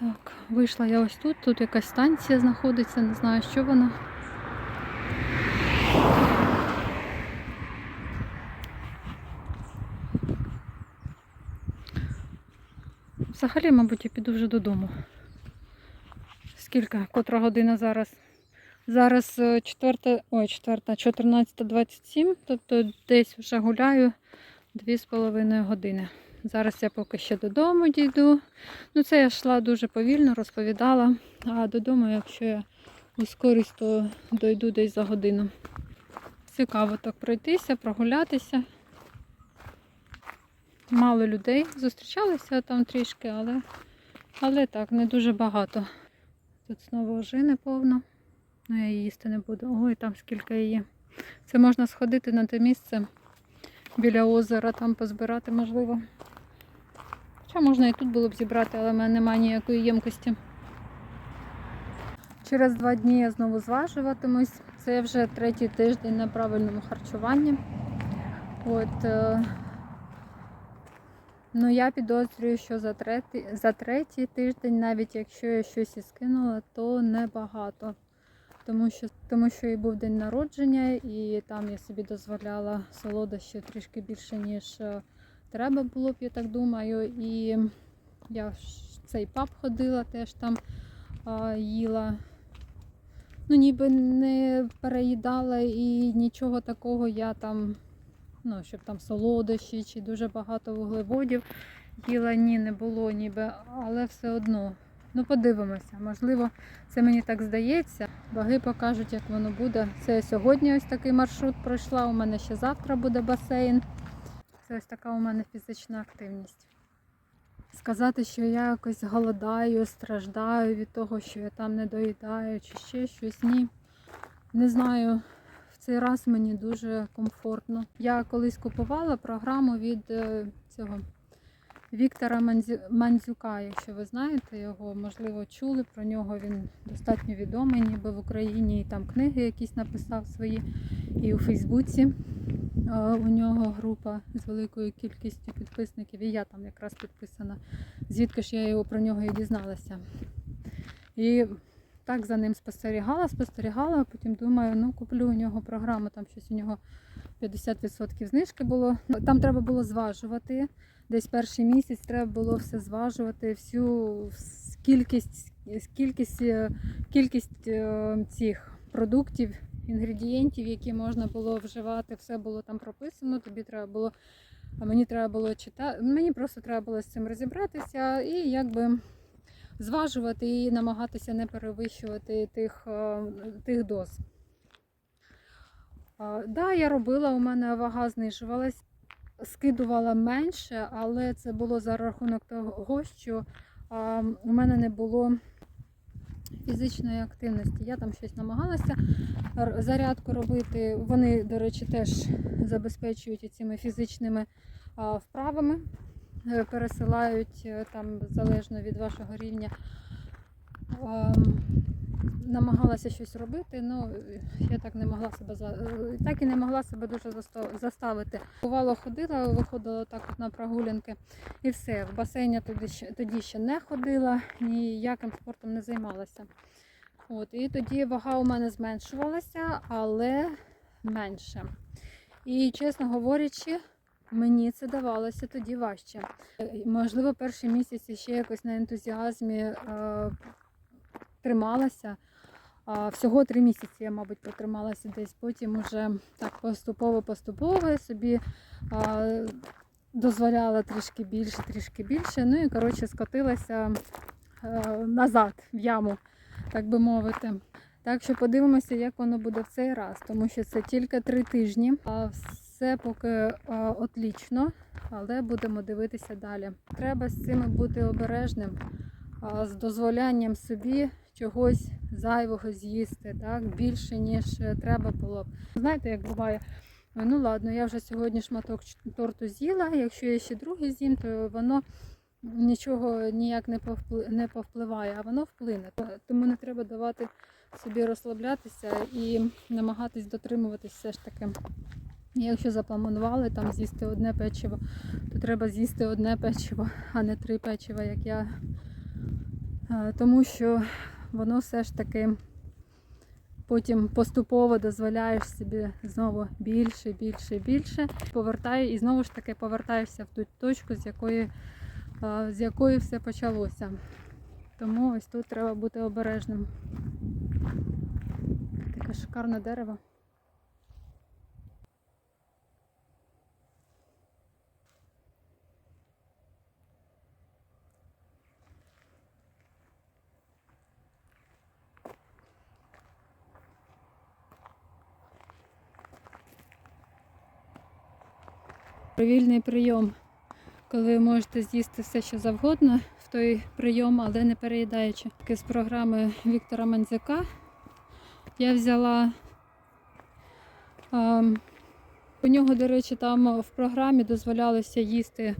Так, вийшла я ось тут. Тут якась станція знаходиться, не знаю, що вона. Взагалі, мабуть, я піду вже додому. Скільки? Котра година зараз? Зараз е, 4, ой, 4, 14.27, тобто десь вже гуляю 2,5 години. Зараз я поки ще додому дійду. Ну, це я йшла дуже повільно, розповідала. А додому, якщо я ускорюсь, то дойду десь за годину. Цікаво так пройтися, прогулятися. Мало людей. Зустрічалися там трішки, але, але так, не дуже багато. Тут знову ожини повно. Ну, я її їсти не буду. Ой, там скільки її. Це можна сходити на те місце біля озера, там позбирати можливо. Хоча можна і тут було б зібрати, але в мене немає ніякої ємкості. Через два дні я знову зважуватимусь. Це вже третій тиждень на правильному харчуванні. От, е, ну, я підозрюю, що за третій, за третій тиждень, навіть якщо я щось і скинула, то небагато. Тому що, тому що і був день народження, і там я собі дозволяла солодощів трішки більше, ніж е, треба було б, я так думаю. І я в цей паб ходила, теж там а, їла. Ну, ніби не переїдала і нічого такого я там, ну, щоб там солодощі чи дуже багато вуглеводів їла, ні, не було ніби, але все одно. Ну, подивимося. Можливо, це мені так здається. Ваги покажуть, як воно буде. Це сьогодні ось такий маршрут пройшла. У мене ще завтра буде басейн. Це ось така у мене фізична активність. Сказати, що я якось голодаю, страждаю від того, що я там не доїдаю, чи ще щось, ні. Не знаю. В цей раз мені дуже комфортно. Я колись купувала програму від е, цього Віктора Мандзюка, якщо ви знаєте його, можливо, чули про нього. Він достатньо відомий, ніби в Україні, і там книги якісь написав свої. І у Фейсбуці у нього група з великою кількістю підписників, і я там якраз підписана. Звідки ж я його про нього і дізналася. І так за ним спостерігала, спостерігала, а потім думаю, ну куплю у нього програму, там щось у нього 50% знижки було. Там треба було зважувати. Десь перший місяць треба було все зважувати, всю кількість, кількість, е, кількість е, цих продуктів, інгредієнтів, які можна було вживати, все було там прописано. Тобі треба було, а мені треба було читати. Мені просто треба було з цим розібратися і якби зважувати і намагатися не перевищувати тих, е, тих доз. Так, да, я робила, у мене вага знижувалась скидувала менше, але це було за рахунок того, що а, у мене не було фізичної активності. Я там щось намагалася зарядку робити. Вони, до речі, теж забезпечують цими фізичними а, вправами, Е, пересилають е, там залежно від вашого рівня. Намагалася щось робити, ну я так не могла себе за так і не могла себе дуже заставити. Бувало, ходила, виходила так от на прогулянки і все. В басейні тоді ще тоді ще не ходила, ніяким спортом не займалася. От, і тоді вага у мене зменшувалася, але менше. І чесно говорячи, мені це давалося тоді важче. Можливо, перший місяць ще якось на ентузіазмі е, трималася. Всього три місяці я, мабуть, протрималася десь. Потім уже так поступово-поступово собі дозволяла трішки більше, трішки більше. Ну і коротше скотилася е, назад в яму, так би мовити. Так що подивимося, як воно буде в цей раз, тому що це тільки три тижні. А все поки е, отлічно, але будемо дивитися далі. Треба з цим бути обережним, з дозволянням собі чогось зайвого з'їсти, так, більше, ніж е, треба було б. Знаєте, як буває, ну ладно, я вже сьогодні шматок торту з'їла, якщо я ще другий з'їм, то воно нічого ніяк не, повпли- повпливає, а воно вплине. Тому не треба давати собі розслаблятися і намагатись дотримуватись все ж таки. Якщо запланували там з'їсти одне печиво, то треба з'їсти одне печиво, а не три печива, як я е, Е, тому що воно все ж таки потім поступово дозволяєш собі знову більше, більше, більше. Повертаю і знову ж таки повертаєшся в ту точку, з якої, з якої все почалося. Тому ось тут треба бути обережним. Таке шикарне дерево. Привільний прийом, коли ви можете з'їсти все, що завгодно в той прийом, але не переїдаючи. З програми Віктора Манзяка я взяла. ем, у нього, до речі, там в програмі дозволялося їсти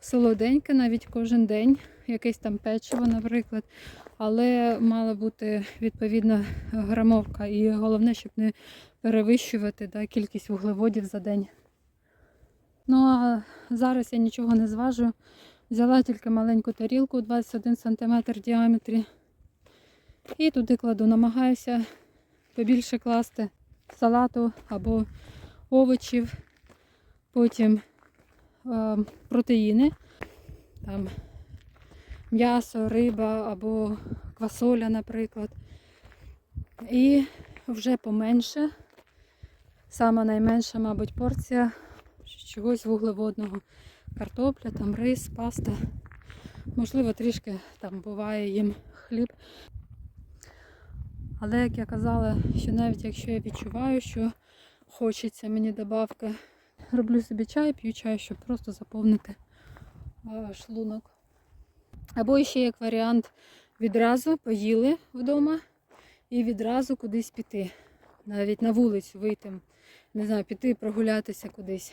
солоденьке навіть кожен день, якесь там печиво, наприклад. Але мала бути відповідна грамовка. І головне, щоб не перевищувати да, кількість вуглеводів за день. Ну а зараз я нічого не зважу. Взяла тільки маленьку тарілку 21 см в діаметрі. І туди кладу, намагаюся побільше класти салату або овочів, потім е, протеїни, там м'ясо, риба або квасоля, наприклад. І вже поменше, сама найменша, мабуть, порція чогось вуглеводного. Картопля, там рис, паста. Можливо, трішки там буває їм хліб. Але як я казала, що навіть якщо я відчуваю, що хочеться мені добавки, роблю собі чай, п'ю чай, щоб просто заповнити шлунок. Або ще як варіант відразу поїли вдома і відразу кудись піти. Навіть на вулицю вийти, не знаю, піти прогулятися кудись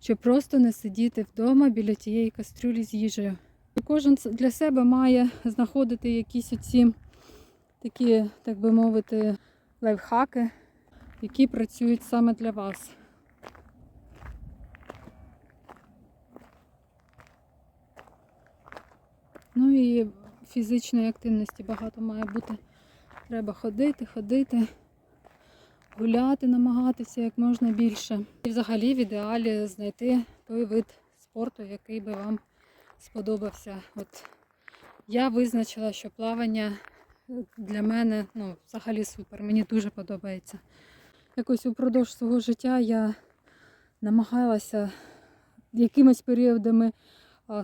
щоб просто не сидіти вдома біля тієї кастрюлі з їжею. Кожен для себе має знаходити якісь оці такі, так би мовити, лайфхаки, які працюють саме для вас. Ну і фізичної активності багато має бути. Треба ходити, ходити гуляти, намагатися як можна більше. І взагалі в ідеалі знайти той вид спорту, який би вам сподобався. От я визначила, що плавання для мене ну, взагалі супер. Мені дуже подобається. Якось упродовж свого життя я намагалася якимись періодами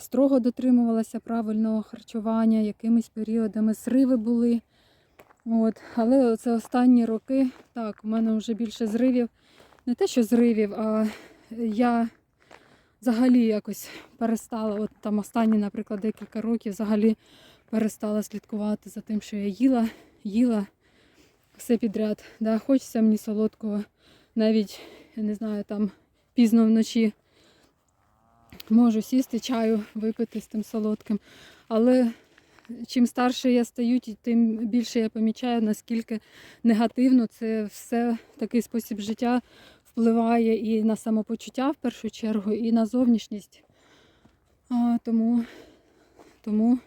строго дотримувалася правильного харчування, якимись періодами сриви були. От. Але це останні роки, так, у мене вже більше зривів. Не те, що зривів, а я взагалі якось перестала, от там останні, наприклад, декілька років взагалі перестала слідкувати за тим, що я їла, їла все підряд. Да, Хочеться мені солодкого, навіть, я не знаю, там пізно вночі можу сісти, чаю випити з тим солодким. Але чим старше я стаю, тим більше я помічаю, наскільки негативно це все такий спосіб життя впливає і на самопочуття в першу чергу, і на зовнішність. А, Тому, тому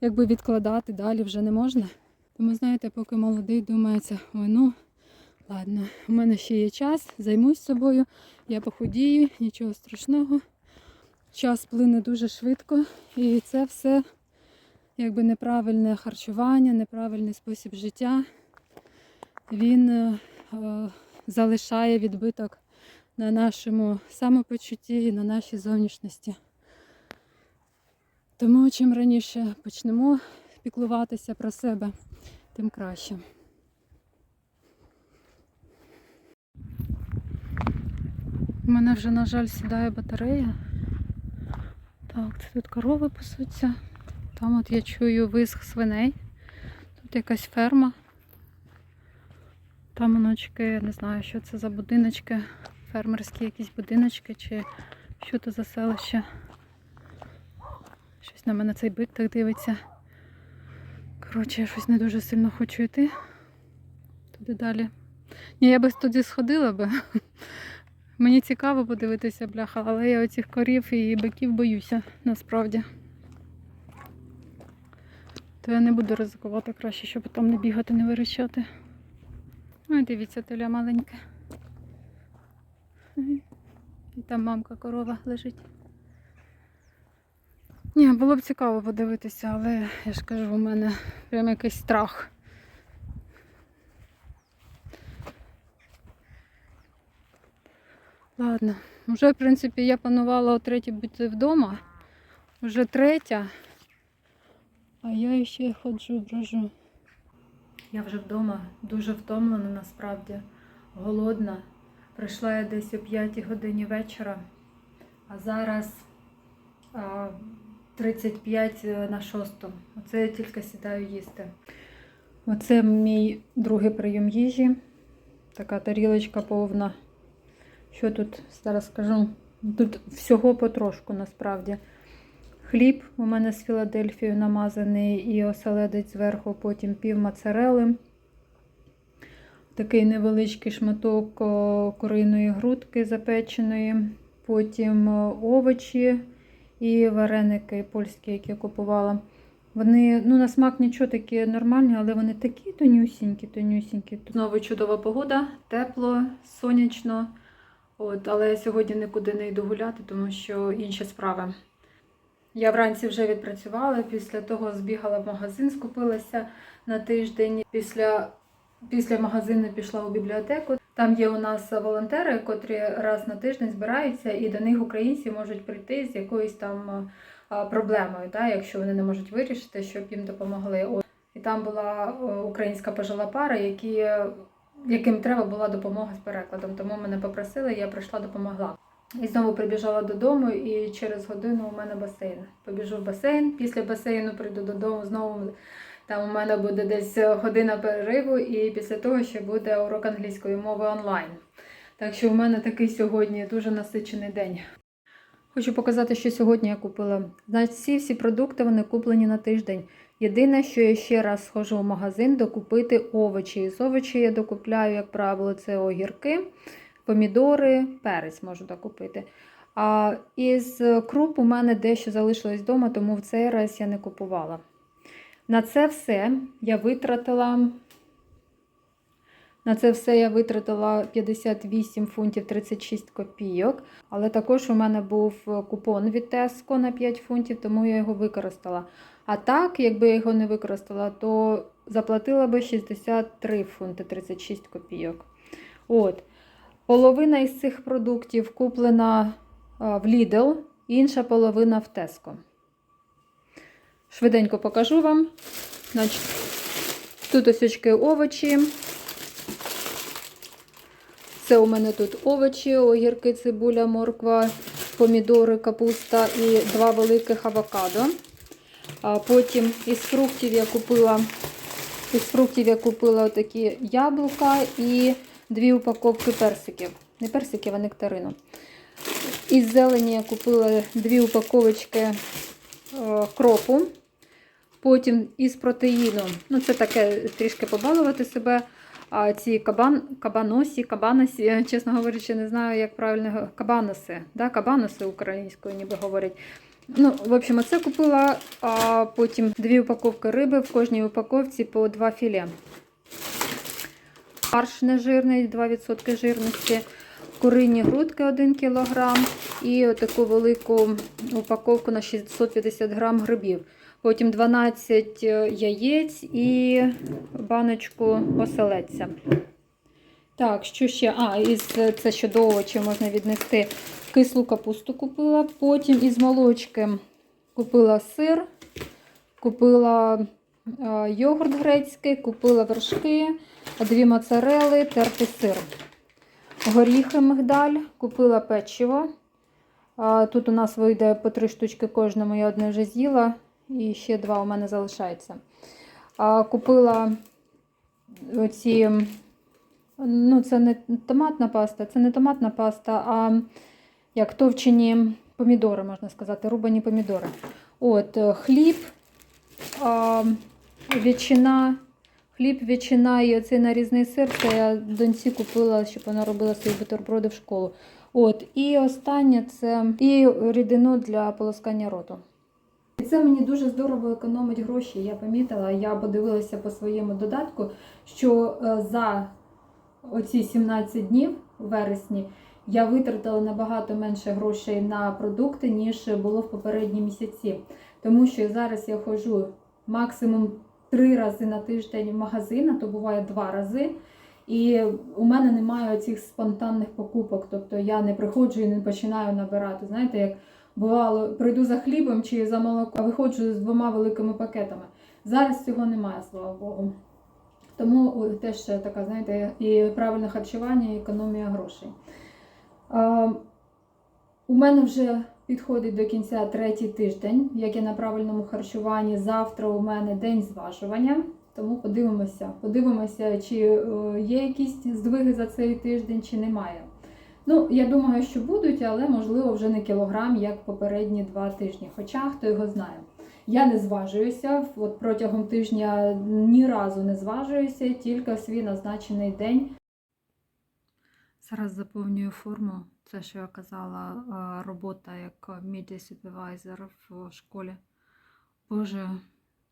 якби відкладати далі вже не можна. Тому, знаєте, поки молодий думається, ой, ну ладно, у мене ще є час, займусь собою, я похудію, нічого страшного. Час плине дуже швидко і це все якби неправильне харчування, неправильний спосіб життя, він е, е, залишає відбиток на нашому самопочутті і на нашій зовнішності. Тому чим раніше почнемо піклуватися про себе, тим краще. У мене вже, на жаль, сідає батарея. Так, це тут корови пасуться. Там от я чую висх свиней. Тут якась ферма. Там оночки, я не знаю, що це за будиночки, фермерські якісь будиночки чи що це за селище. Щось на мене цей бик так дивиться. Коротше, я щось не дуже сильно хочу йти. Туди далі. Ні, я би туди сходила би. Мені цікаво подивитися, бляха, але я оцих корів і биків боюся насправді. То я не буду ризикувати краще, щоб там не бігати, не вирішати. Ой, дивіться, теля маленьке. І там мамка корова лежить. Ні, було б цікаво подивитися, але я ж кажу, у мене прям якийсь страх. Ладно, вже, в принципі, я планувала о третій бути вдома. Вже третя. А я ще ходжу, брожу. Я вже вдома, дуже втомлена насправді, голодна. Прийшла я десь о 5 годині вечора, а зараз а, 35 на 6. Оце я тільки сідаю їсти. Оце мій другий прийом їжі. Така тарілочка повна. Що тут зараз скажу? Тут всього потрошку насправді. Хліб у мене з Філадельфією намазаний і оселедець зверху, потім пів моцарели. Такий невеличкий шматок куриної грудки запеченої, потім овочі і вареники польські, які я купувала. Вони ну, на смак нічого такі нормальні, але вони такі тонюсінькі, тонюсінькі. Знову чудова погода, тепло, сонячно. От, але я сьогодні нікуди не йду гуляти, тому що інші справи. Я вранці вже відпрацювала, після того збігала в магазин, скупилася на тиждень. Після, після магазину пішла у бібліотеку. Там є у нас волонтери, котрі раз на тиждень збираються, і до них українці можуть прийти з якоюсь там проблемою, да, якщо вони не можуть вирішити, щоб їм допомогли. І там була українська пожила пара, які, яким треба була допомога з перекладом. Тому мене попросили, я прийшла, допомогла. І знову прибіжала додому, і через годину у мене басейн. Побіжу в басейн. Після басейну прийду додому. Знову там у мене буде десь година перериву, і після того ще буде урок англійської мови онлайн. Так що у мене такий сьогодні дуже насичений день. Хочу показати, що сьогодні я купила. Значить, всі всі продукти вони куплені на тиждень. Єдине, що я ще раз схожу в магазин докупити овочі. З овочі я докупляю, як правило, це огірки помідори, перець можу докупити. А із круп у мене дещо залишилось вдома, тому в цей раз я не купувала. На це все я витратила. На це все я витратила 58 фунтів 36 копійок. Але також у мене був купон від Tesco на 5 фунтів, тому я його використала. А так, якби я його не використала, то заплатила би 63 фунти 36 копійок. От. Половина із цих продуктів куплена в Lidl, інша половина в Tesco. Швиденько покажу вам. Значить, Тут осючки овочі. Це у мене тут овочі, огірки, цибуля, морква, помідори, капуста і два великих авокадо. Потім із фруктів я купила із фруктів я купила такі яблука і дві упаковки персиків. Не персиків, а нектарину. Із зелені я купила дві упаковочки е, кропу. Потім із протеїну, ну це таке трішки побалувати себе. А ці кабан, кабаносі, кабаносі, чесно говорячи, не знаю, як правильно кабаноси. Да? Кабаноси українською ніби говорять. Ну, в общем, оце купила, а потім дві упаковки риби, в кожній упаковці по два філе. Фарш нежирний, 2% жирності, курині грудки 1 кг і таку велику упаковку на 650 грам грибів. Потім 12 яєць і баночку оселедця. Так, що ще? А, із це щодо овочів можна віднести. Кислу капусту купила. Потім із молочки купила сир, купила е, йогурт грецький, купила вершки, дві моцарели, тертий сир. Горіхи мигдаль, купила печиво. Тут у нас вийде по три штучки кожному, я одне вже з'їла, і ще два у мене залишається. Купила оці, ну це не томатна паста, це не томатна паста, а як товчені помідори, можна сказати, рубані помідори. От, е, хліб, ветчина, хліб, ветчина і оцей нарізний сир. Це я доньці купила, щоб вона робила свої бутерброди в школу. От, і останнє це і рідину для полоскання роту. І це мені дуже здорово економить гроші. Я помітила, я подивилася по своєму додатку, що е, за оці 17 днів у вересні я витратила набагато менше грошей на продукти, ніж було в попередні місяці. Тому що зараз я ходжу максимум три рази на тиждень в магазин, а то буває два рази. І у мене немає цих спонтанних покупок. Тобто я не приходжу і не починаю набирати. Знаєте, як бувало, прийду за хлібом чи за молоком, а виходжу з двома великими пакетами. Зараз цього немає, слава Богу. Тому теж така, знаєте, і правильне харчування, і економія грошей. У мене вже підходить до кінця третій тиждень, як я на правильному харчуванні. Завтра у мене день зважування. Тому подивимося, подивимося, чи е, є якісь здвиги за цей тиждень, чи немає. Ну, я думаю, що будуть, але можливо вже не кілограм, як попередні два тижні. Хоча хто його знає. Я не зважуюся, от протягом тижня ні разу не зважуюся, тільки в свій назначений день. Зараз заповнюю форму. Це, що я казала, е, робота як supervisor в школі. Боже,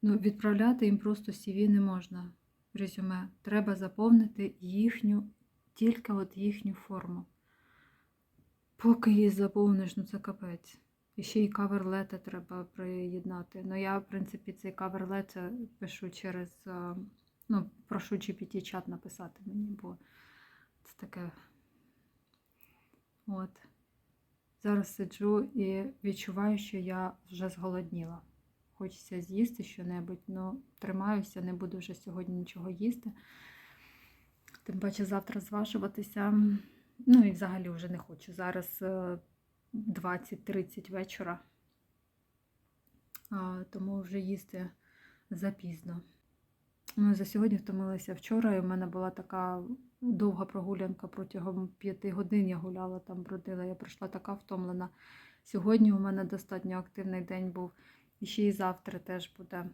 ну відправляти їм просто CV не можна. Резюме. Треба заповнити їхню, тільки от їхню форму. Поки її заповниш, ну це капець. І ще й каверлети треба приєднати. Ну я, в принципі, цей каверлет пишу через, е, ну, прошу GPT-чат написати мені, бо це таке. От. Зараз сиджу і відчуваю, що я вже зголодніла. Хочеться з'їсти щонебудь, але тримаюся, не буду вже сьогодні нічого їсти. Тим паче завтра зважуватися. Ну і взагалі вже не хочу. Зараз е, 20-30 вечора, а, тому вже їсти запізно. Ну, за сьогодні втомилася вчора, і в мене була така довга прогулянка протягом 5 годин. Я гуляла там, бродила. Я прийшла така втомлена. Сьогодні у мене достатньо активний день був. І ще і завтра теж буде.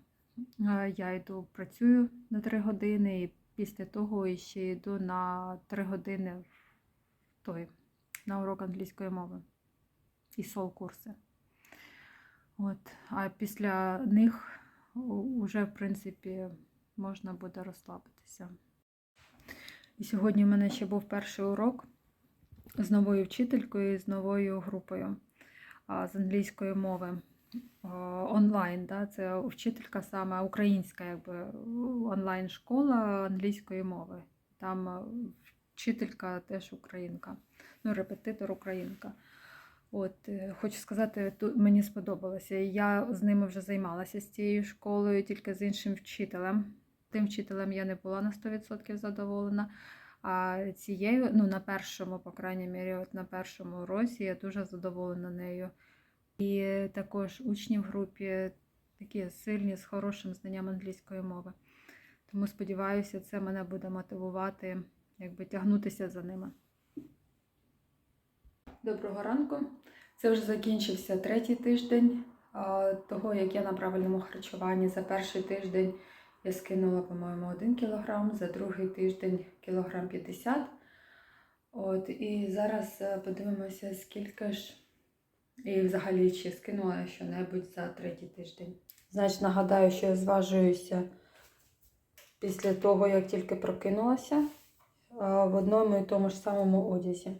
Е, Я йду працюю на 3 години, і після того ще йду на 3 години той, на урок англійської мови і сол курси. От. А після них вже, в принципі, можна буде розслабитися. І сьогодні в мене ще був перший урок з новою вчителькою, і з новою групою з англійської мови онлайн. Да? Це вчителька саме українська, якби онлайн-школа англійської мови. Там вчителька теж українка, ну, репетитор українка. От, е, хочу сказати, тут мені сподобалося. Я з ними вже займалася з цією школою, тільки з іншим вчителем. Тим вчителем я не була на 100% задоволена. А цією, ну на першому, по крайній мірі, от на першому уроці я дуже задоволена нею. І також учні в групі такі сильні, з хорошим знанням англійської мови. Тому сподіваюся, це мене буде мотивувати, якби тягнутися за ними. Доброго ранку. Це вже закінчився третій тиждень того, як я на правильному харчуванні. За перший тиждень я скинула, по-моєму, 1 кілограм, за другий тиждень кілограм 50. От, і зараз е, подивимося, скільки ж і взагалі чи скинула що-небудь за третій тиждень. Значить, нагадаю, що я зважуюся після того, як тільки прокинулася в одному і тому ж самому одязі.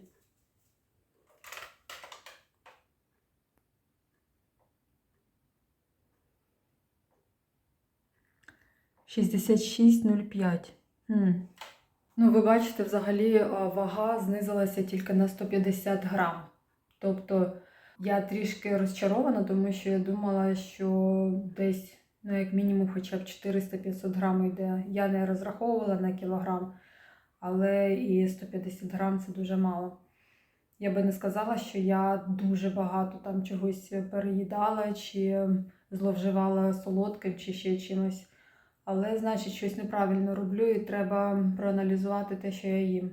Шістдесят шість нуль п'ять. Ну, ви бачите, взагалі вага знизилася тільки на 150 грам. Тобто я трішки розчарована, тому що я думала, що десь, ну, як мінімум, хоча б 400-500 грам йде. Я не розраховувала на кілограм, але і 150 грам це дуже мало. Я би не сказала, що я дуже багато там чогось переїдала, чи зловживала солодким, чи ще чимось. Але, значить, щось неправильно роблю, і треба проаналізувати те, що я їм.